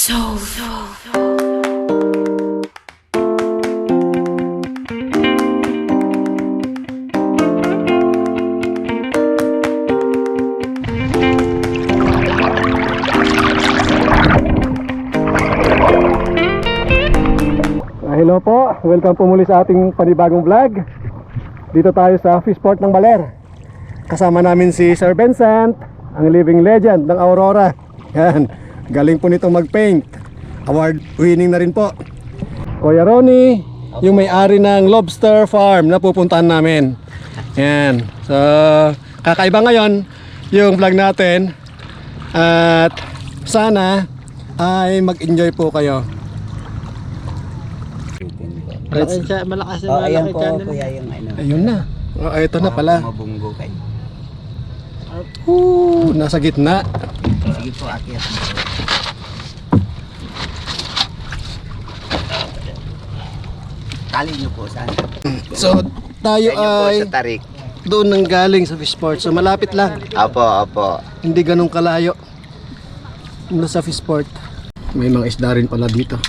So, Ah, hello po, welcome po muli sa ating panibagong vlog. Dito tayo sa Fishport ng Baler. Kasama namin si Sir Vincent Ang living legend ng Aurora. Yan, galing po nito mag-paint Award winning na rin po Kuya Ronnie, yung may-ari ng lobster farm na pupuntahan namin Yan, so kakaiba ngayon yung vlog natin At sana ay mag-enjoy po kayo Malakas siya, malakas na Oh, ayan po, channel. kuya, yung ano. Ayun na. Oh, ito na pala. Mabunggo kayo. Ooh, nasa gitna. Sige po, akyat. Tali niyo po sana. So, tayo niyo po ay sa tarik. doon nang galing sa Fishport. So, malapit lang. Opo, opo. Hindi ganun kalayo. Mula sa Fishport. May mga isda rin pala dito.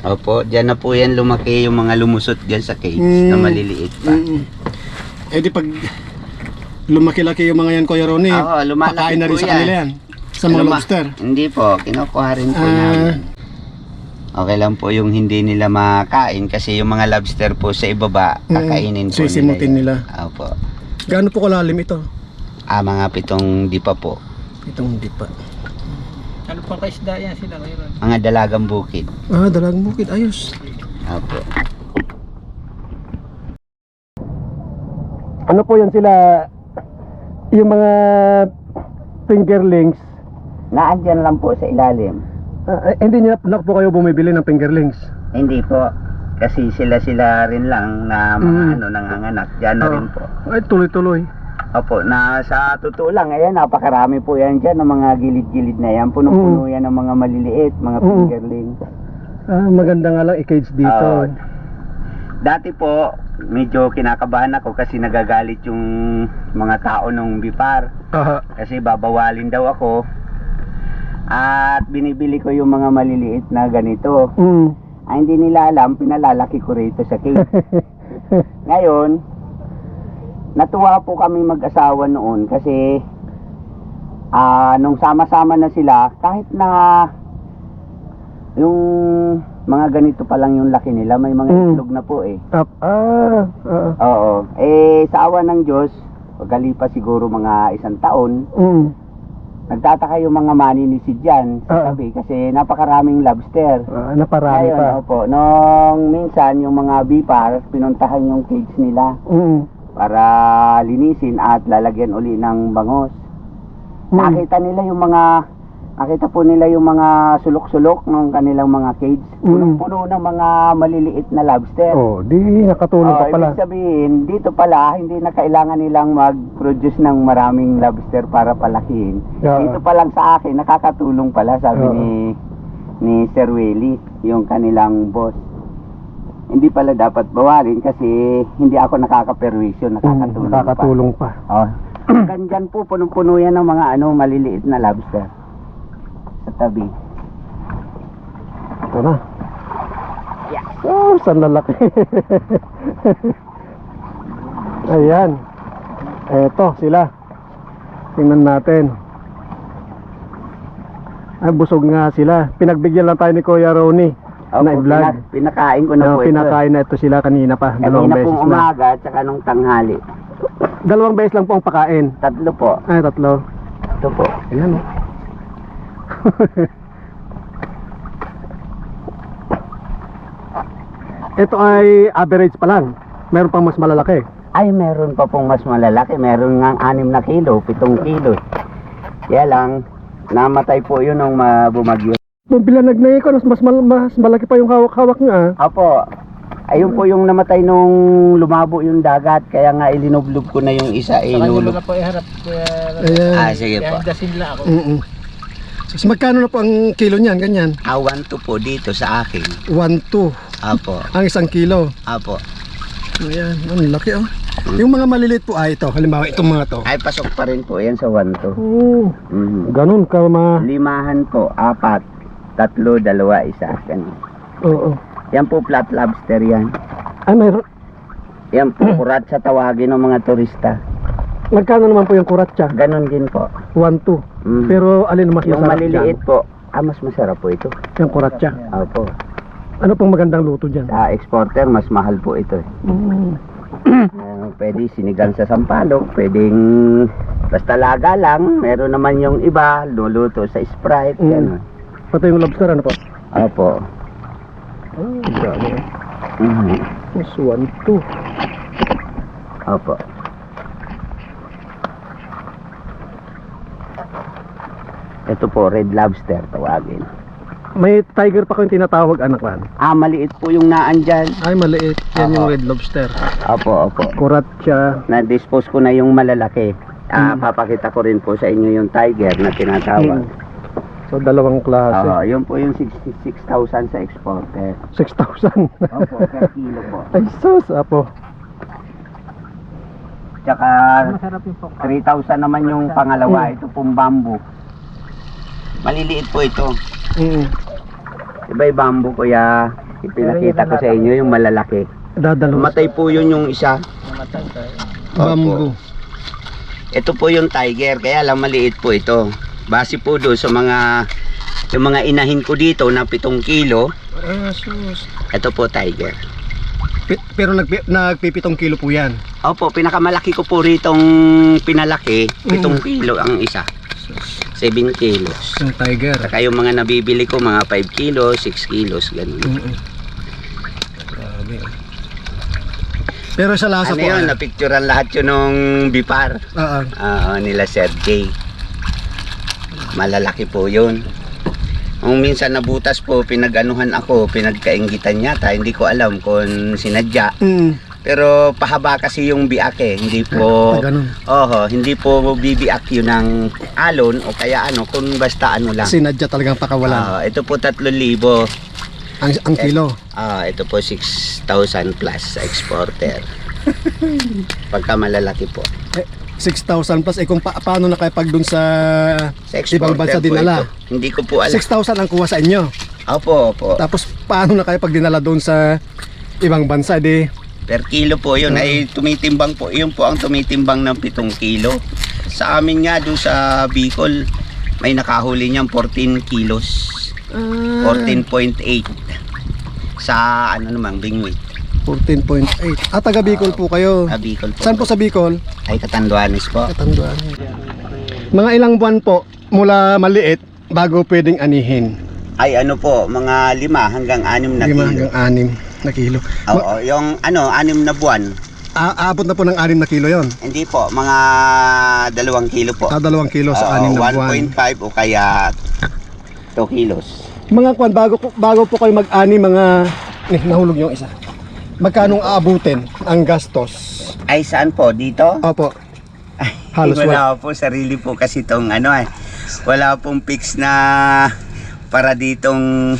Opo, dyan na po yan lumaki yung mga lumusot dyan sa cage na Mm. maliliit pa. Mm-mm. Eh di pag lumaki-laki yung mga yan, Kuya Ronnie, Oo, lumalaki pakain na rin sa yan. kanila yan. Sa mga Luma- lobster. Hindi po, kinukuha rin po Ah. namin. Okay lang po yung hindi nila makain kasi yung mga lobster po sa ibaba, Mm, kakainin po sisimutin nila. nila. yan. Opo. Gaano po kalalim ito? Ah, mga pitong di pa po. Itong hindi pa. Ano pang kaisda yan sila ngayon? Mga dalagang bukid. Ah, dalagang bukid. Ayos. Opo. Ano po yan sila? Yung mga fingerlings. Naandyan lang po sa ilalim. Ah, eh, hindi niyo na po kayo bumibili ng fingerlings. Hindi po. Kasi sila-sila rin lang na mga Mm. ano nanganganak. Diyan na Oo. rin po. Ay, tuloy-tuloy. Opo, na sa totoo lang, ayan, napakarami po yan dyan ng mga gilid-gilid na yan. Punong-puno yan ng mga maliliit, mga Mm. fingerling. Ah, maganda nga lang i-cage dito. Oo. Dati po, medyo kinakabahan ako kasi nagagalit yung mga tao nung bipar. Aha. Kasi babawalin daw ako. At binibili ko yung mga maliliit na ganito. Mm. Ay, hindi nila alam, pinalalaki ko rito sa cage. Ngayon, natuwa po kami mag-asawa noon kasi ah nung sama-sama na sila, kahit na yung mga ganito pa lang yung laki nila, may mga Mm. itlog na po eh. Up. Ah, ah. Oo. Eh, sa awa ng Diyos, pagkalipas siguro mga isang taon, Mm. Nagtataka yung mga maninisid dyan sa Ah. tabi kasi napakaraming lobster. Ah, naparami Ayun, pa. opo. Nung minsan, yung mga bipar, pinuntahan yung cage nila Mm. para linisin at lalagyan uli ng bangos. Mm. Nakita nila yung mga, nakita po nila yung mga sulok-sulok ng kanilang mga cage. Mm. Punong-puno ng mga maliliit na lobster. Oh, di nakatulong Oh, pa pala. Ibig sabihin, dito pala, hindi na kailangan nilang mag-produce ng maraming lobster para palakihin. Yeah. Dito pa lang sa akin, nakakatulong pala, sabi Oo. ni ni Sir Willie, yung kanilang boss. Hindi pala dapat bawalin kasi hindi ako nakakaperwisyo, Mm, nakakatulong, nakakatulong pa. pa. Oh. Ganyan po, punong-puno yan ng mga ano, maliliit na lobster sa tabi. Ito na. Oh, saan lalaki. Ayan. Eto, sila. Tingnan natin. Ay, busog nga sila. Pinagbigyan lang tayo ni Kuya Ronnie na Opo, i-vlog. pina- pinakain ko na Na po ito. pinakain na ito sila kanina pa. Dalawang Kanina beses pong na. umaga at saka nung tanghali. Dalawang beses lang po ang pakain. Tatlo po. Ay, tatlo. Ito po. Ayan oh. Ito ay average pa lang. Meron pang mas malalaki. Ay, meron pa pong mas malalaki. Meron nga 6 na kilo, 7 kilo. Kaya lang, namatay po yun nung ma- bumagyo. Nung bilanag na ko, mas, mas, mal- mas malaki pa yung hawak-hawak nga. Apo, ayun po yung namatay nung lumabo yung dagat. Kaya nga ilinublob ko na yung isa. Sa kanya mo Inulog. na po iharap. Kaya, Ayan. Ah, sige po. kaya dasin lang ako. Mm So, magkano na po ang kilo niyan? Ganyan. Awan to po dito sa akin. 1, 2. Apo, Ang isang kilo. apo. Ayan. Ang laki oh. Yung mga maliliit po ay ito. Halimbawa, itong mga to. Ay, pasok pa rin po yan sa 1 to. Oo. Mhm. Ganun ka ma... Limahan po, apat. Tatlo, dalawa, isa. Ganun. Oo. Yan po flat lobster yan. Ay, mayroon. Yan po kurat sa tawagin ng mga turista. Magkano naman po yung kuratsa? Ganon din po. 1, 2. Mm. Pero alin mas yung masarap maliliit po, ah, mas masarap po ito. dyan? Yung kuratsa. Opo. Ano pong magandang luto dyan? Sa exporter, mas mahal po ito. eh. Mm. Ah, pwede sinigang sa sampalok, pwedeng basta laga lang. Meron naman yung iba, luluto sa Sprite, Mm. gano'n. Pati yung lobster, ano po? Opo. Oh, grabe. Mhm. Mas 1, 2. Opo. Ito po, red lobster tawagin. May tiger pa kayong tinatawag anak man. Ah, maliit po yung naan dyan. Ay, maliit. Yan Oo. yung red lobster. Opo, opo. Kuratsa. Na-dispose ko na yung malalaki. Ah, Mm. papakita ko rin po sa inyo yung tiger na tinatawag. Mm. So, dalawang klase. Oo, yun po yung 66,000 sa exporter. 6,000. Opo, per kilo po. Ay, sus, apo. Tsaka Masarap yung pokka. 3,000 naman yung pangalawa. Ito pong bamboo. Maliliit po ito. Mm. Iba yung bamboo kuya. Ipinakita ko sa inyo yung malalaki. Dadalo. Matay po yun yung isa. Namatay tayo. Bamboo. Ito po yung tiger, kaya lang maliit po ito. Base po doon sa mga yung mga inahin ko dito na 7 kilo, Ah, sus. ito po tiger. Pero nagpi- nagpipitong kilo po yan. Opo, pinakamalaki ko po ritong pinalaki, 7 kilo ang isa. 7 kilos. Yung tiger. Saka yung mga nabibili ko, mga 5 kilos, 6 kilos, ganun. Mm-mm. Grabe. Pero sa lasa Ano po. yun, ah, napicturean lahat yun nung bipar. ah, ah. Oo, nila Sir J. Malalaki po yun. Kung minsan nabutas po, pinaganuhan ako, pinagkaingitan yata, hindi ko alam kung sinadya. Mm. Pero pahaba kasi yung biak eh, hindi po, Ah, ganun. oho, hindi po bibiak yun ng alon o kaya ano, kung basta ano lang. Sinadya talagang pakawalan. Ah, ito po 3,000. ang, ang kilo. Ah, ito po 6,000 plus sa exporter. Pagka malalaki po. 6,000 plus. Eh kung pa- paano na kayo pag dun sa Sa exporter ibang bansa po dinala? ito. Hindi ko po alam. 6,000 ang kuha sa inyo. Opo, opo. Tapos paano na kayo pag dinala doon sa ibang bansa? Di, Per kilo po yun. Ay tumitimbang po. Yun po ang tumitimbang ng 7 kilo. Sa amin nga doon sa Bicol, may nakahuli niyang 14 kilos. ah, 14.8 sa ano naman, Bingwit. 14.8. Ah, taga Bicol po kayo. Sa Bicol po. Saan po sa Bicol? Ay, Katanduanes po. Katanduan. Mga ilang buwan po mula maliit bago pwedeng anihin. Ay ano po, mga lima hanggang anim na Lima kilo. hanggang anim na kilo. Ma- Oo, yung ano, anim na buwan. a- aabot na po ng anim na kilo yon. Hindi po, mga dalawang kilo po. Ah, dalawang kilo sa anim na buwan. 1.5 o kaya 2 kilos. Mga kwan, bago, po- bago po kayo mag-ani, mga, eh, nahulog yung isa. Magkanong aabutin ang gastos? Ay, saan po? Dito? Opo. Halos wala po, sarili po kasi itong ano eh. Wala pong fix na para ditong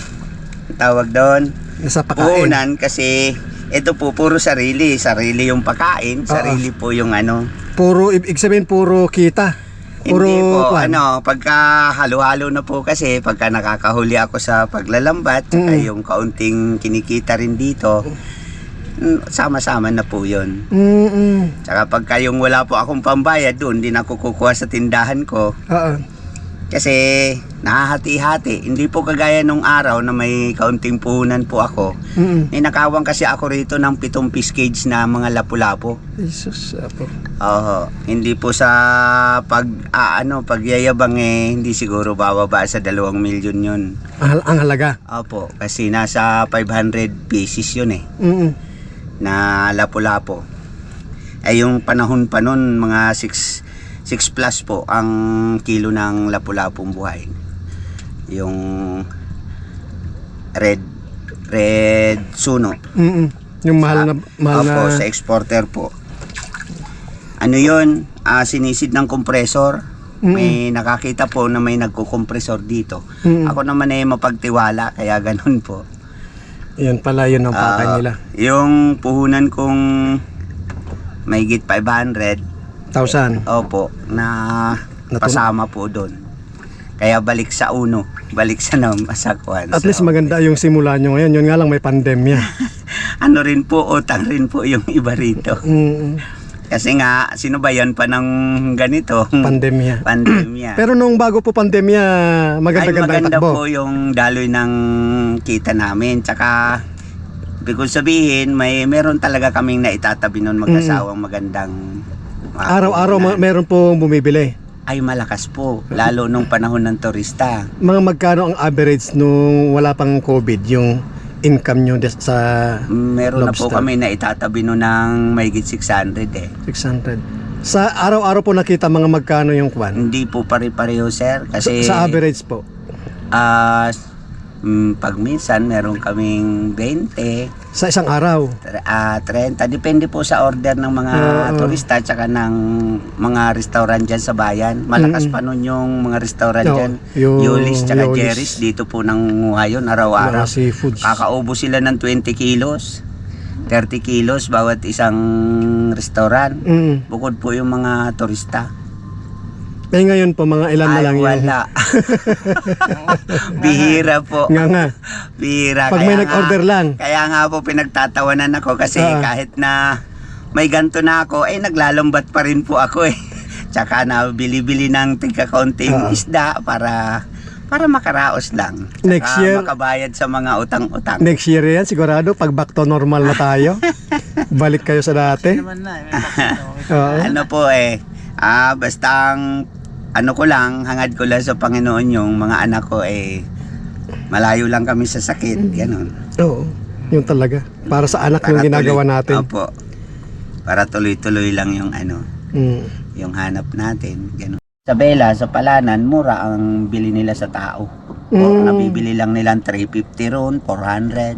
tawag doon. Nasa pakain. Puhunan kasi ito po puro sarili. Sarili yung pagkain, sarili po yung ano. Puro, ibig sabihin, puro kita. Puro Hindi po, kwan. ano, pagka halo-halo na po kasi, pagka nakakahuli ako sa paglalambat, saka Mm. yung kaunting kinikita rin dito, mm, sama-sama na po yun. Mm-mm. Tsaka pagka yung wala po akong pambayad doon, na ako kukuha sa tindahan ko. Oo. Kasi nahahati-hati. Hindi po kagaya nung araw na may kaunting puhunan po ako. Mm-mm. Ninakawang kasi ako rito ng pitong fish cage na mga lapu-lapu. Jesus, apo. Oo. Hindi po sa pag ah, ano, pagyayabang eh, hindi siguro bababa sa dalawang milyon yun. Ang, ang halaga. Opo, kasi nasa 500 pieces yun eh, Mm-mm. na lapu-lapu. Ay yung panahon pa nun, mga 6 6 plus po ang kilo ng lapu-lapong buhay. Yung red red suno. Mm-mm. Yung mahal na, mahal Opo, na, sa exporter po. Ano yun? Ah, sinisid ng kompresor. May nakakita po na may nagkukompresor dito. Mm-mm. Ako naman ay mapagtiwala, kaya ganun po. Yan pala yun ang pakay Ah, nila. Yung puhunan kong may git 500, 1,000. opo, na pasama po doon. Kaya balik sa uno. balik sa namasakwan. At least maganda yung simula nyo ngayon. Yun nga lang may pandemya. Ano rin po, utang rin po yung iba rito. Mm, Kasi nga, sino ba yan pa ng ganito? pandemya. Pandemya. Pero nung bago po pandemya, Ay, maganda-ganda ang maganda po yung daloy ng kita namin. Tsaka, ibig sabihin, may meron talaga kaming naitatabi noon mag-asawang magandang Araw-araw ma- meron pong bumibili. Ay, malakas po. Lalo nung panahon ng turista. Mga magkano ang average nung wala pang COVID, yung income nyo des- sa Meron na po Lobster. kami na itatabi noon ng mahigit 600 eh. 600? Sa araw-araw po nakita mga magkano yung kwan? Hindi po pare-pareho, sir. Sa, Kasi, sa average po. ah, mm, pag minsan, meron kaming 20, Sa isang araw. Tre- ah 30. Depende po sa order ng mga Oo. turista tsaka ng mga restaurant dyan sa bayan. Malakas Mm-mm. pa nun yung mga restaurant Oo, dyan. yung Yulis tsaka Yulis. Jerry's. Dito po nangunguha yun araw-araw. Kakaubo sila ng 20 kilos. 30 kilos bawat isang restaurant. Mm. Bukod po yung mga turista. Eh ngayon po, mga ilan na Ay, lang yung... wala. Bihira po. Nga nga. Bihira. Pag Kaya may nga- nag-order lang. Kaya nga po pinagtatawanan ako kasi Ah. kahit na may ganto na ako, eh naglalambat pa rin po ako eh. Tsaka na bili-bili ng tigka-kaunting Ah. isda para para makaraos lang. Tsaka Next year- makabayad sa mga utang-utang. Next year yan, sigurado, pag back to normal na tayo, balik kayo sa dati. naman na. eh, May vaccine naman. Oo. ano po eh, ah, basta ang ano ko lang, hangad ko lang sa Panginoon yung mga anak ko eh malayo lang kami sa sakit, ganun. Oo. Yun talaga. Para sa anak yung Para ginagawa tuloy- natin. Opo. Para tuloy-tuloy lang yung ano, Mm. yung hanap natin, ganun. Sa Bela, sa Palanan, mura ang bili nila sa tao. O, Mm. nabibili lang nilang 350 ron, 400.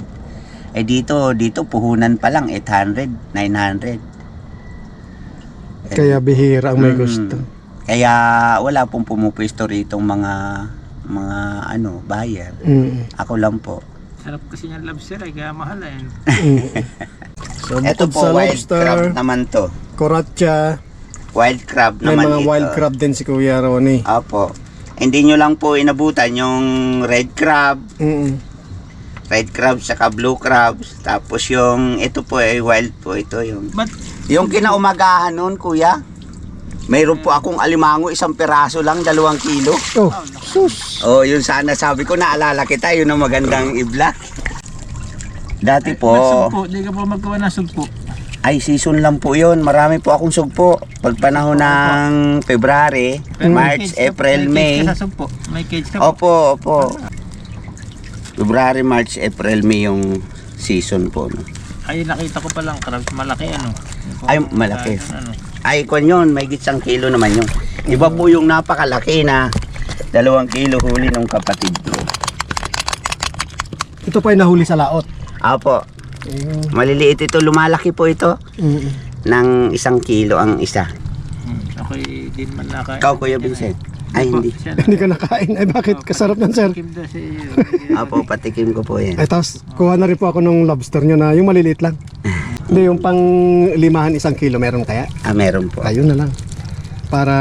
Eh dito, dito puhunan pa lang 800, 900. Kaya bihira ang may Mm. gusto. Kaya wala pong pumupwesto rito mga mga ano, buyer. Mm. Ako lang po. Sarap kasi yung lobster ay kaya mahal eh. Mm. So, Ito po, sa wild crab lobster, naman to. koratsa, Wild crab may naman mga ito. wild crab din si Kuya Ronnie. Opo. Hindi nyo lang po inabutan yung red crab, Mm. red crab saka blue crabs. Tapos yung ito po ay wild po ito yung But, yung kinaumagahan noon kuya. Mayroon po akong alimango isang peraso lang dalawang kilo. Oh, sus. Oh, yun sana sabi ko naalala kita yun ang magandang ibla. Dati po sugpo? Di ka po magkawa ng sugpo. ay season lang po yun. Marami po akong sugpo. Pag panahon ng February, March, April, may May. cage ka sa sugpo. May cage ka po. Opo, opo. February, March, April, May yung season po. No? Ay, nakita ko palang crabs. Malaki ano. Po- Ay, malaki. Ano. Ay, kung yun, may gitsang kilo naman yun. Iba po yung napakalaki na dalawang kilo huli ng kapatid ko. Ito pa ay nahuli sa laot. Apo, maliliit ito, lumalaki po ito Mm. ng isang kilo ang isa. Hmm. Ako'y din man nakain. Ikaw, Kuya Vincent? Ay, hindi. Hindi ka nakain. Ay, bakit? Kasarap yan, sir. Kim daw sa iyo. Apo, patikim ko po yan. Ay, tapos, kuha na rin po ako ng lobster nyo na yung maliliit lang. Hindi, yung pang limahan isang kilo, meron kaya? Ah, meron po. Ayun na lang. Para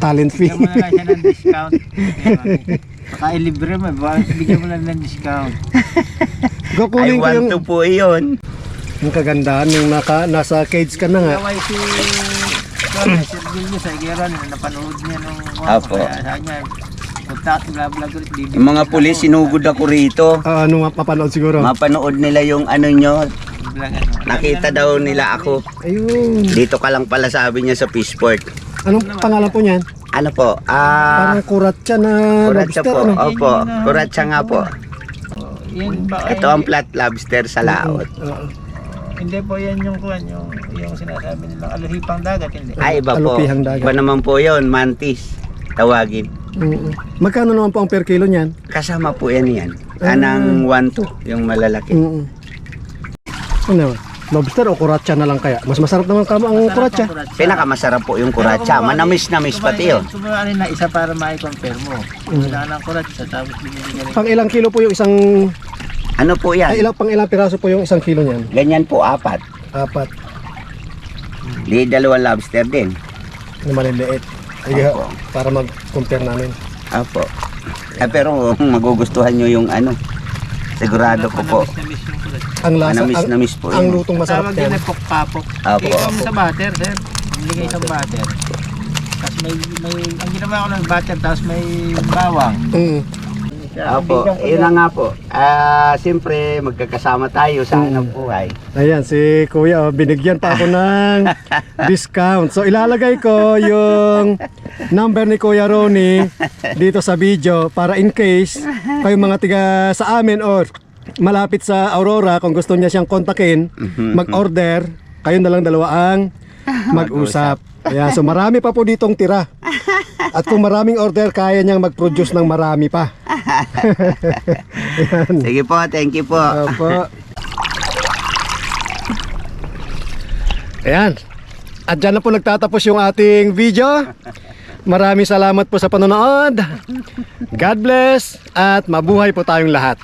talent fee. Bigyan mo na lang siya ng discount. Baka ilibre mo. Baka bigyan mo lang ng discount. I Kukunin ko yung, want to po yun. yung kagandahan, yung naka, nasa cage ka na nga. Kaway si Sergio sa Igera na napanood niya nung Apo. kaya sa at vlog ulit bibigyan Yung mga ako. pulis, sinugod ako rito. Ah, ano mapanood siguro? Mapanood nila yung ano nyo. Ano. Nakita daw nila ako. Ayun. Dito ka lang pala sabi niya sa Fishport. Anong pangalan po niyan? Ano po? Ah, Parang kuratsa na kuratsa lobster. po. Ano? Opo, kuratsa nga po. Oh, yan ba, Ito ang flat lobster sa laot. Oo. Hindi po yan yung kuwan, yung, yung sinasabi nilang aluhipang dagat, hindi. Ay, iba po. Alupihang dagat. Iba naman po yun, mantis. Tawagin. Mm. Magkano naman po ang per kilo niyan? Kasama po yan yan. Anang 1-2, yung malalaki. Mm. Ano? Lobster o kuratsa na lang kaya? Mas masarap naman kamo ang kuratsa. Pinakamasarap po yung kuratsa. Manamis-namis pati yun. Kumuha rin na isa para ma-compare mo. Mm. Wala nang kuratsa, tapos binibigyan. Pang ilang kilo po yung isang Ano po ay yan? ilang pang ilang piraso po yung isang kilo niyan? Ganyan po, apat. Apat Di dalawang lobster din. na maliliit. Sige, Opo. para mag-compare namin. Apo. Eh, pero magugustuhan nyo yung ano. Sigurado ko po. Ang lasa, Manamis ang, na miss po ang yun. lutong masarap Tawag din yan. na pokpapok. Apo, apo. sa butter, sir. Bumili kayo sa butter. Tapos may, may, ang ginawa ko ng butter, tapos may bawang. Mm. Opo, yun na nga po. Ah, siyempre magkakasama tayo sa hanap buhay. Ayan, si Kuya, oh, binigyan pa ako ng discount. So ilalagay ko yung number ni Kuya Ronnie dito sa video para in case kayo mga tiga sa amin or malapit sa Aurora kung gusto niya siyang kontakin, mag-order, kayo na lang dalawa ang mag-usap. Ayan, so marami pa po ditong tira. At kung maraming order, kaya niyang mag-produce ng marami pa. Sige po, thank you po. Opo. Ayan. At dyan na po nagtatapos yung ating video. Maraming salamat po sa panonood. God bless at mabuhay po tayong lahat.